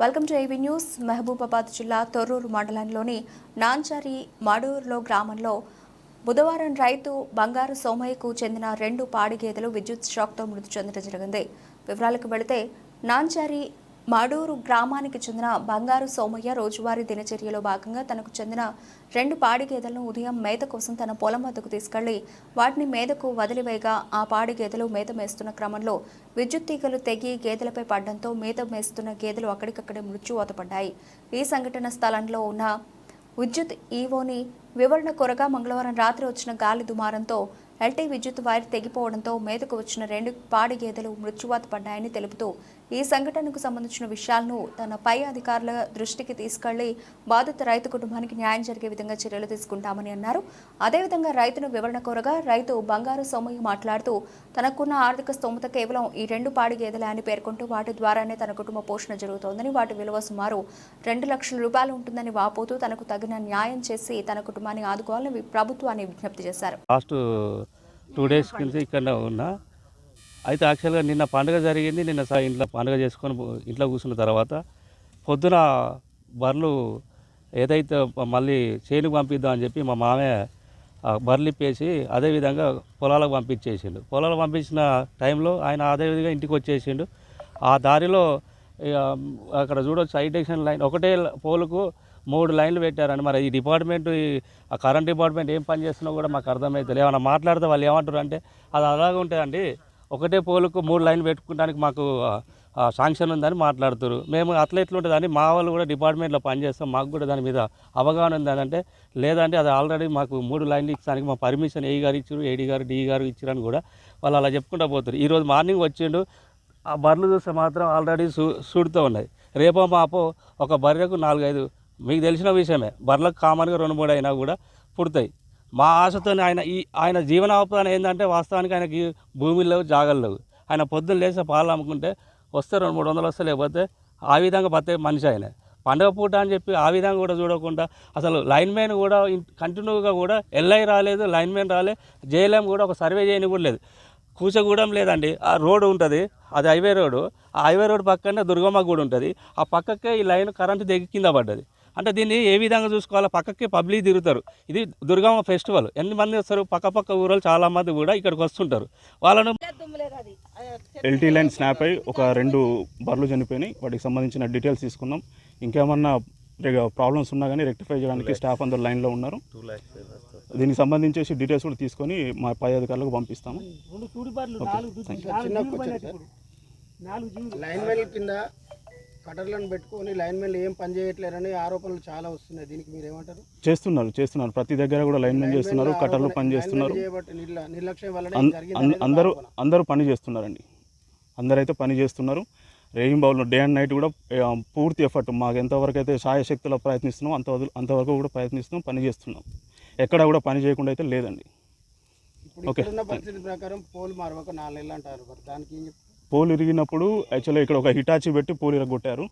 Welcome to A V news. Mahabubabad జిల్లా తొర్రూరు మండలంలోని నాంచారి మాడూరులో గ్రామంలో బుధవారం రైతు బంగారు సోమయ్యకు చెందిన రెండు పాడి గేదెలు విద్యుత్ షాక్తో మృతి చెందడం జరిగింది. వివరాలకు వెళితే నాంచారి మాడూరు గ్రామానికి చెందిన బంగారు సోమయ్య రోజువారీ దినచర్యలో భాగంగా తనకు చెందిన రెండు పాడి గేదెలను ఉదయం మేత కోసం తన పొలం వద్దకు తీసుకెళ్ళి వాటిని మేదకు వదిలివేయగా ఆ పాడి గేదెలు మేత మేస్తున్న క్రమంలో విద్యుత్ తీగలు తెగి గేదెలపై పడడంతో మేత మేస్తున్న గేదెలు అక్కడికక్కడే మృత్యువాత పడ్డాయి ఈ సంఘటన స్థలంలో ఉన్న విద్యుత్ ఈవోని వివరణ కొరగా మంగళవారం రాత్రి వచ్చిన గాలి దుమారంతో ఎల్టీ విద్యుత్ వైర్ తెగిపోవడంతో మేతకు వచ్చిన రెండు పాడి గేదెలు మృత్యువాత పడ్డాయని తెలుపుతూ ఈ సంఘటనకు సంబంధించిన విషయాలను తన పై అధికారుల దృష్టికి తీసుకెళ్ళి బాధిత రైతు కుటుంబానికి న్యాయం జరిగే విధంగా చర్యలు తీసుకుంటామని అన్నారు. అదేవిధంగా రైతును వివరణ కోరగా రైతు బంగారు సోమయ్య మాట్లాడుతూ తనకున్న ఆర్థిక స్తోమత కేవలం ఈ రెండు పాడి గేదెలే అని పేర్కొంటూ వాటి ద్వారానే తన కుటుంబ పోషణ జరుగుతోందని వాటి విలువ సుమారు రెండు లక్షల రూపాయలు ఉంటుందని వాపోతూ తనకు తగిన న్యాయం చేసి తన కుటుంబాన్ని ఆదుకోవాలని ప్రభుత్వాన్ని విజ్ఞప్తి చేశారు. లాస్ట్ టూ డేస్ కింద ఇక్కడ ఉన్నా అయితే యాక్చువల్గా నిన్న పండుగ జరిగింది. నిన్న సా ఇంట్లో పండుగ చేసుకొని ఇంట్లో కూర్చున్న తర్వాత పొద్దున బర్రెలు ఏదైతే మళ్ళీ చేనుకు పంపిద్దాం అని చెప్పి మా మామయ్య బర్రెలు ఇప్పేసి అదేవిధంగా పొలాలకు పంపించేసిండు. పొలాలకు పంపించిన టైంలో ఆయన అదేవిధంగా ఇంటికి వచ్చేసిండు. ఆ దారిలో అక్కడ చూడొచ్చు హైటెక్షన్ లైన్ ఒకటే పోలుకు మూడు లైన్లు పెట్టారండి. మరి ఈ డిపార్ట్మెంట్ ఈ ఆ కరెంట్ డిపార్ట్మెంట్ ఏం పని చేస్తున్నా కూడా మాకు అర్థమవుతుంది ఏమైనా మాట్లాడితే వాళ్ళు ఏమంటారు అంటే అది అలాగే ఉంటుందండి. ఒకటే పోలుకు మూడు లైన్లు పెట్టుకోవడానికి మాకు శాంక్షన్ ఉందని మాట్లాడుతారు. మేము అట్లా ఎట్లుంటుందని మా వాళ్ళు కూడా డిపార్ట్మెంట్లో పనిచేస్తాం. మాకు కూడా దాని మీద అవగాహన ఉందని అంటే లేదంటే అది ఆల్రెడీ మాకు మూడు లైన్లు ఇచ్చడానికి మా పర్మిషన్ ఏ గారు ఇచ్చారు ఏడీ గారు డి గారు ఇచ్చారని కూడా వాళ్ళు అలా చెప్పుకుంటూ పోతారు. ఈరోజు మార్నింగ్ వచ్చిండు ఆ బర్రెలు చూస్తే మాత్రం ఆల్రెడీ సూ సూడుతూ ఉన్నాయి. రేపో మాపో ఒక బర్రెకు నాలుగైదు మీకు తెలిసిన విషయమే. బర్రెలకు కామన్గా రెండు మూడు అయినా కూడా పుడతాయి. మా ఆశతో ఆయన ఈ ఆయన జీవనోపాధి ఏంటంటే వాస్తవానికి ఆయనకి భూములు లేవు జాగలు లేవు. ఆయన పొద్దున్న లేచి పాలు అమ్ముకుంటే వస్తే రెండు మూడు వందలు వస్తే లేకపోతే ఆ విధంగా బతే మనిషి ఆయన. పండగ పూట అని చెప్పి ఆ విధంగా కూడా చూడకుండా అసలు లైన్ మ్యాన్ కూడా కంటిన్యూగా కూడా ఎల్ఐ రాలేదు లైన్ మ్యాన్ రాలే జేఎల్ఎం కూడా ఒక సర్వే చేయని కూడా లేదు. కూచగూడెం లేదండి ఆ రోడ్డు ఉంటుంది అది హైవే రోడ్డు. ఆ హైవే రోడ్డు పక్కనే దుర్గమ్మ గుడి ఉంటుంది. ఆ పక్కకే ఈ లైన్ కరెంటు దిగి కింద పడ్డది. అంటే దీన్ని ఏ విధంగా చూసుకోవాలో పక్కకి పబ్లిక్ తిరుగుతారు. ఇది దుర్గమ్మ ఫెస్టివల్. ఎన్ని మంది వస్తారు? పక్క పక్క ఊరోళ్ళు చాలా మంది కూడా ఇక్కడికి వస్తుంటారు. వాళ్ళను ఎల్టీ లైన్ స్నాప్ అయి ఒక రెండు బర్రెలు చనిపోయినాయి. వాటికి సంబంధించిన డీటెయిల్స్ తీసుకున్నాం ఇంకేమన్నా ప్రాబ్లమ్స్ ఉన్నా కానీ రెక్టిఫై చేయడానికి స్టాఫ్ అందరు లైన్లో ఉన్నారు. దీనికి సంబంధించేసి డీటెయిల్స్ కూడా తీసుకొని మా పై అధికారులకు పంపిస్తాము. లైన్ మెన్ కింద కటర్లను పెట్టుకొని లైన్ మెన్లు ఏం పని చేయట్లేరని ఆరోపణలు చాలా వస్తున్నాయి. దీనికి మీరు ఏమంటారు? చేస్తున్నారు చేస్తున్నారు. ప్రతి దగ్గర కూడా లైన్ మెన్ చేస్తున్నారు కట్టర్లు పని చేస్తున్నారు. నిర్లక్ష్యం అనేది అందరూ. అందరూ పని చేస్తున్నారండి. అందరైతే పని చేస్తున్నారు. రేయింగ్ బావులో డే అండ్ నైట్ కూడా పూర్తి ఎఫర్ట్ మాకు ఎంతవరకు అయితే సాయశక్తిలో ప్రయత్నిస్తున్నాం అంత అంతవరకు కూడా ప్రయత్నిస్తున్నాం పని చేస్తున్నాం. ఎక్కడ కూడా పని చేయకుండా అయితే లేదండి. ఓకే. పరిస్థితి ప్రకారం పోల్ మారవక నాలుగు నెలలు అంటారు. దానికి ఏం పోల్ ఇరిగినప్పుడు యాక్చువల్గా ఇక్కడ ఒక హిటాచి పెట్టి పోల్ ఇరగొట్టారు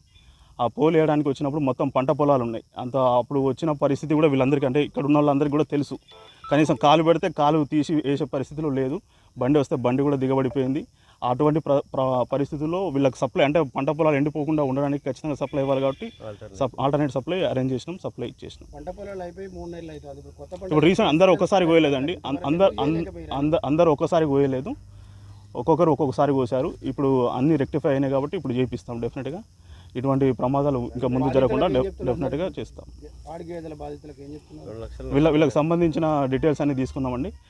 ఆ పోల్ వేయడానికి వచ్చినప్పుడు మొత్తం పంట పొలాలు ఉన్నాయి. అంత అప్పుడు వచ్చిన పరిస్థితి కూడా వీళ్ళందరికీ అంటే ఇక్కడ ఉన్న వాళ్ళందరికీ కూడా తెలుసు. కనీసం కాలు పెడితే కాలు తీసి వేసే పరిస్థితిలో లేదు. బండి వస్తే బండి కూడా దిగబడిపోయింది. అటువంటి ప్ర ప్ర- పరిస్థితుల్లో వీళ్ళకి సప్లై అంటే పంట పొలాలు ఎండిపోకుండా ఉండడానికి ఖచ్చితంగా సప్లై ఇవ్వాలి కాబట్టి సప్ ఆల్టర్నేట్ సప్లై అరేంజ్ చేసినాం సప్లై ఇచ్చేసినాం. పంట పొలాలు అయిపోయి మూడు నెలలు అవుతుంది ఇప్పుడు కొత్త పంట ఇప్పుడు రీసెంట్ అందరూ ఒకసారి కోయలేదండి. అం- అందరు అందరూ ఒకసారి కోయలేదు. ఒక్కొక్కరు ఒక్కొక్కసారి కోసారు. ఇప్పుడు అన్ని రెక్టిఫై అయినాయి కాబట్టి ఇప్పుడు చేపిస్తాం డెఫినెట్గా. ఇటువంటి ప్రమాదాలు ఇంకా ముందు జరగకుండా డెఫ్- డెఫినెట్గా చేస్తాం. వీళ్ళ వీళ్ళకి సంబంధించిన డీటెయిల్స్ అన్ని తీసుకున్నామండి